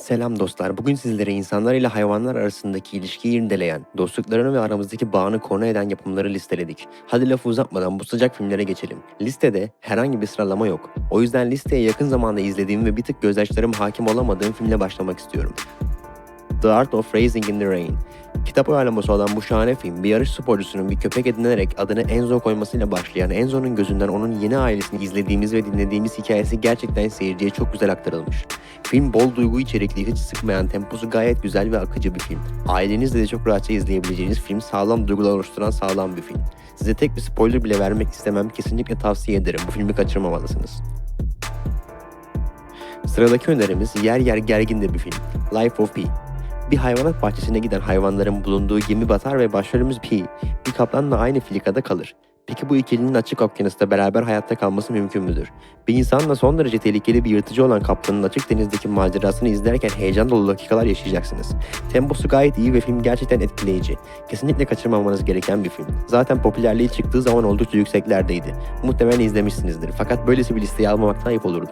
Selam dostlar. Bugün sizlere insanlar ile hayvanlar arasındaki ilişkiyi irdeleyen, dostluklarını ve aramızdaki bağını konu eden yapımları listeledik. Hadi lafı uzatmadan bu sıcak filmlere geçelim. Listede herhangi bir sıralama yok. O yüzden listeye yakın zamanda izlediğim ve bir tık gözyaşlarım hakim olamadığım filmle başlamak istiyorum. The Art of Raising in the Rain. Kitap uyarlaması olan bu şahane film bir yarış sporcusunun bir köpek edinerek adını Enzo koymasıyla başlayan Enzo'nun gözünden onun yeni ailesini izlediğimiz ve dinlediğimiz hikayesi gerçekten seyirciye çok güzel aktarılmış. Film bol duygu içerikli, hiç sıkmayan, temposu gayet güzel ve akıcı bir film. Ailenizle de çok rahatça izleyebileceğiniz film, sağlam duygular oluşturan sağlam bir film. Size tek bir spoiler bile vermek istemem, kesinlikle tavsiye ederim. Bu filmi kaçırmamalısınız. Sıradaki önerimiz yer yer gergin de bir film. Life of Pi. Bir hayvanat bahçesine giden hayvanların bulunduğu gemi batar ve başrolümüz Pi, bir kaplanla aynı filikada kalır. Peki bu ikilinin açık okyanusta beraber hayatta kalması mümkün müdür? Bir insanla son derece tehlikeli bir yırtıcı olan kaplanın açık denizdeki macerasını izlerken heyecan dolu dakikalar yaşayacaksınız. Temposu gayet iyi ve film gerçekten etkileyici. Kesinlikle kaçırmamanız gereken bir film. Zaten popülerliği çıktığı zaman oldukça yükseklerdeydi. Muhtemelen izlemişsinizdir fakat böylesi bir listeye almamakta ayıp olurdu.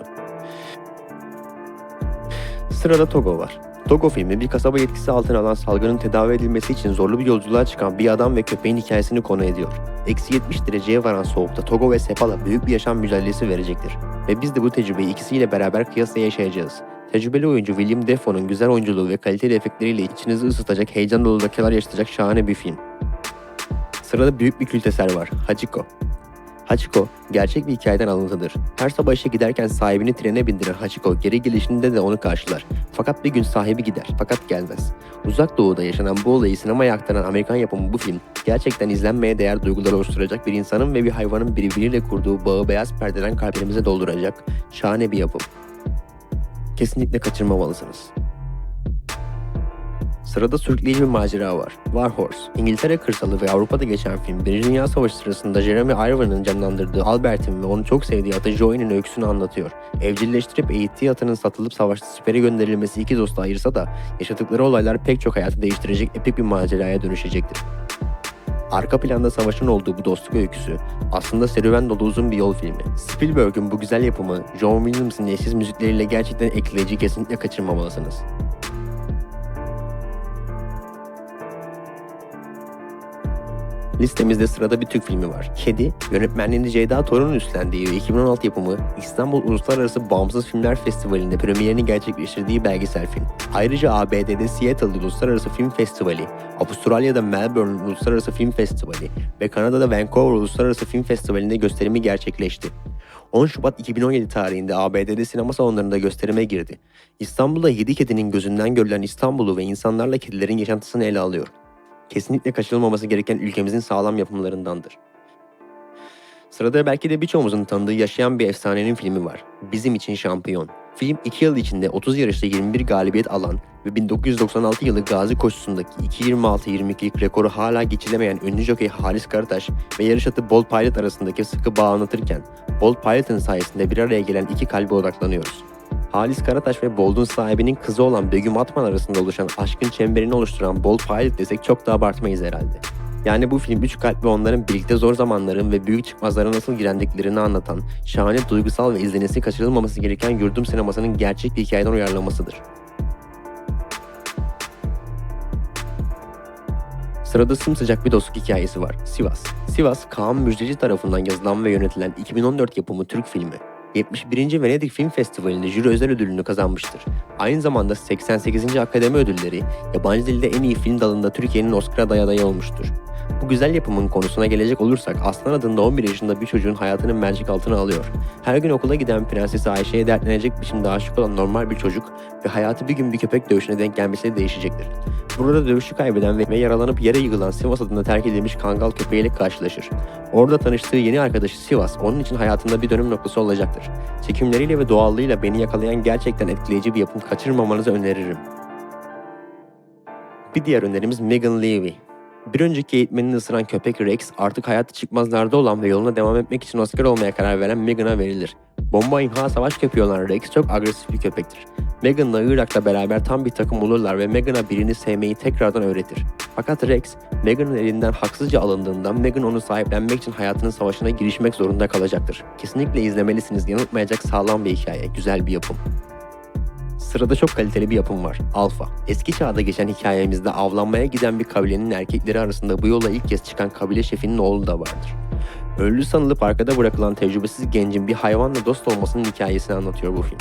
Sırada Togo var. Togo filmi bir kasaba yetkisi altına alan salgının tedavi edilmesi için zorlu bir yolculuğa çıkan bir adam ve köpeğin hikayesini konu ediyor. Eksi 70 dereceye varan soğukta Togo ve Sepala büyük bir yaşam mücadelesi verecektir. Ve biz de bu tecrübeyi ikisiyle beraber kıyasla yaşayacağız. Tecrübeli oyuncu William Defoe'nun güzel oyunculuğu ve kaliteli efektleriyle içinizi ısıtacak, heyecan dolu dakikalar yaşatacak şahane bir film. Sırada büyük bir kült eser var, Hachiko. Hachiko, gerçek bir hikayeden alıntıdır. Her sabah işe giderken sahibini trene bindiren Hachiko geri gelişinde de onu karşılar. Fakat bir gün sahibi gider, fakat gelmez. Uzak doğuda yaşanan bu olayı sinemaya aktaran Amerikan yapımı bu film, gerçekten izlenmeye değer duygular oluşturacak bir insanın ve bir hayvanın birbiriyle kurduğu bağı beyaz perdeden kalplerimize dolduracak şahane bir yapım. Kesinlikle kaçırmamalısınız. Sırada sürükleyici bir macera var. War Horse. İngiltere kırsalı ve Avrupa'da geçen film, Birinci Dünya Savaşı sırasında Jeremy Irons'ın canlandırdığı Albert'in ve onu çok sevdiği atı Joey'nin öyküsünü anlatıyor. Evcilleştirip eğittiği atının satılıp savaşta sipere gönderilmesi iki dostu ayırsa da yaşadıkları olaylar pek çok hayatı değiştirecek epik bir maceraya dönüşecektir. Arka planda savaşın olduğu bu dostluk öyküsü aslında serüven dolu uzun bir yol filmi. Spielberg'in bu güzel yapımı John Williams'ın eşsiz müzikleriyle gerçekten etkileyici kesinlikle kaçırmamalısınız. Listemizde sırada bir Türk filmi var. Kedi, yönetmenliğini Ceyda Torun'un üstlendiği ve 2016 yapımı İstanbul Uluslararası Bağımsız Filmler Festivali'nde premierini gerçekleştirdiği belgesel film. Ayrıca ABD'de Seattle Uluslararası Film Festivali, Avustralya'da Melbourne Uluslararası Film Festivali ve Kanada'da Vancouver Uluslararası Film Festivali'nde gösterimi gerçekleşti. 10 Şubat 2017 tarihinde ABD'de sinema salonlarında gösterime girdi. İstanbul'da 7 kedinin gözünden görülen İstanbul'u ve insanlarla kedilerin yaşantısını ele alıyor kesinlikle kaçırılmaması gereken ülkemizin sağlam yapımlarındandır. Sırada belki de birçoğumuzun tanıdığı yaşayan bir efsanenin filmi var. Bizim için şampiyon. Film 2 yıl içinde 30 yarışta 21 galibiyet alan ve 1996 yılı Gazi koşusundaki 2.26-22'lik rekoru hala geçilemeyen ünlü jokey Halis Karataş ve yarış atı Bolt Pilot arasındaki sıkı bağ anlatırken Bolt Pilot'ın sayesinde bir araya gelen iki kalbe odaklanıyoruz. Halis Karataş ve Bold'un sahibinin kızı olan Begüm Atman arasında oluşan aşkın çemberini oluşturan Bold Pilot desek çok da abartmayız herhalde. Yani bu film üç kalp ve onların birlikte zor zamanların ve büyük çıkmazlara nasıl girendiklerini anlatan, şahane duygusal ve izlenesi kaçırılmaması gereken yurdum sinemasının gerçek bir hikayeden uyarlamasıdır. Sırada sımsıcak bir dostluk hikayesi var. Sivas. Sivas, Kaan Müjdeci tarafından yazılan ve yönetilen 2014 yapımı Türk filmi. 71. Venedik Film Festivali'nde jüri özel ödülünü kazanmıştır. Aynı zamanda 88. Akademi Ödülleri, yabancı dilde en iyi film dalında Türkiye'nin Oscar adayı adayı olmuştur. Bu güzel yapımın konusuna gelecek olursak Aslan adında 11 yaşında bir çocuğun hayatını mercek altına alıyor. Her gün okula giden Prensesi Ayşe'ye dertlenecek biçimde aşık olan normal bir çocuk ve hayatı bir gün bir köpek dövüşüne denk gelmesiyle değişecektir. Burada dövüşü kaybeden ve yaralanıp yere yıkılan Sivas adında terk edilmiş kangal köpeğiyle karşılaşır. Orada tanıştığı yeni arkadaşı Sivas onun için hayatında bir dönüm noktası olacaktır. Çekimleriyle ve doğallığıyla beni yakalayan gerçekten etkileyici bir yapım kaçırmamanızı öneririm. Bir diğer önerimiz Megan Levy. Bir önceki eğitmenini ısıran köpek Rex artık hayatı çıkmazlarda olan ve yoluna devam etmek için Oscar olmaya karar veren Megan'a verilir. Bomba imha savaş olan Rex çok agresif bir köpektir. Megan'la Irak'la beraber tam bir takım olurlar ve Megan'a birini sevmeyi tekrardan öğretir. Fakat Rex, Megan'ın elinden haksızca alındığından Megan onu sahiplenmek için hayatının savaşına girişmek zorunda kalacaktır. Kesinlikle izlemelisiniz, yanıltmayacak sağlam bir hikaye, güzel bir yapım. Sırada çok kaliteli bir yapım var. Alfa. Eski çağda geçen hikayemizde avlanmaya giden bir kabilenin erkekleri arasında bu yola ilk kez çıkan kabile şefinin oğlu da vardır. Öldü sanılıp arkada bırakılan tecrübesiz gencin bir hayvanla dost olmasının hikayesini anlatıyor bu film.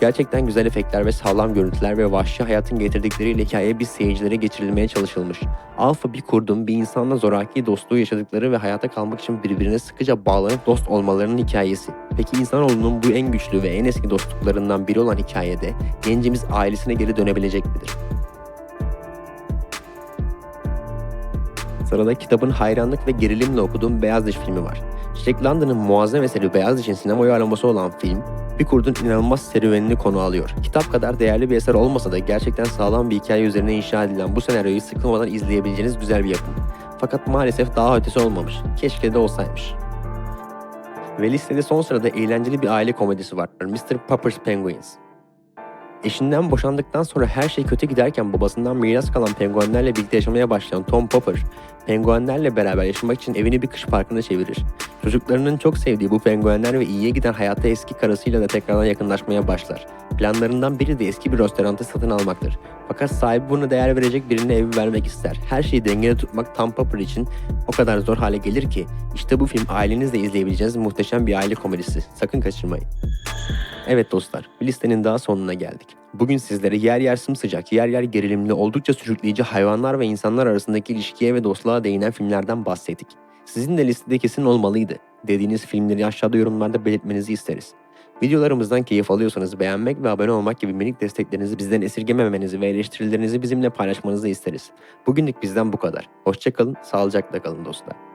Gerçekten güzel efektler ve sağlam görüntüler ve vahşi hayatın getirdikleriyle hikaye biz seyircilere geçirilmeye çalışılmış. Alfa bir kurdun bir insanla zoraki dostluğu yaşadıkları ve hayata kalmak için birbirine sıkıca bağlanıp dost olmalarının hikayesi. Peki insanoğlunun bu en güçlü ve en eski dostluklarından biri olan hikayede gencimiz ailesine geri dönebilecek midir? Sırada kitabın hayranlık ve gerilimle okuduğum Beyaz Diş filmi var. Jack London'ın muazzam eseri Beyaz Diş'in sinema uyarlaması olan film, bir kurdun inanılmaz serüvenini konu alıyor. Kitap kadar değerli bir eser olmasa da gerçekten sağlam bir hikaye üzerine inşa edilen bu senaryoyu sıkılmadan izleyebileceğiniz güzel bir yapım. Fakat maalesef daha ötesi olmamış. Keşke de olsaymış. Ve listede son sırada eğlenceli bir aile komedisi var. Mr. Popper's Penguins. Eşinden boşandıktan sonra her şey kötü giderken babasından miras kalan penguenlerle birlikte yaşamaya başlayan Tom Popper, penguenlerle beraber yaşamak için evini bir kış parkına çevirir. Çocuklarının çok sevdiği bu penguenler ve iyiye giden hayatta eski karısıyla da tekrardan yakınlaşmaya başlar. Planlarından biri de eski bir restorantı satın almaktır. Fakat sahibi buna değer verecek birine evi vermek ister. Her şeyi dengede tutmak Tom Popper için o kadar zor hale gelir ki işte bu film ailenizle izleyebileceğiniz muhteşem bir aile komedisi. Sakın kaçırmayın. Evet dostlar, listenin daha sonuna geldik. Bugün sizlere yer yer sımsıcak, yer yer gerilimli, oldukça sürükleyici hayvanlar ve insanlar arasındaki ilişkiye ve dostluğa değinen filmlerden bahsettik. Sizin de listede kesin olmalıydı. Dediğiniz filmleri aşağıda yorumlarda belirtmenizi isteriz. Videolarımızdan keyif alıyorsanız beğenmek ve abone olmak gibi minik desteklerinizi bizden esirgememenizi ve eleştirilerinizi bizimle paylaşmanızı isteriz. Bugünlük bizden bu kadar. Hoşçakalın, sağlıcakla kalın dostlar.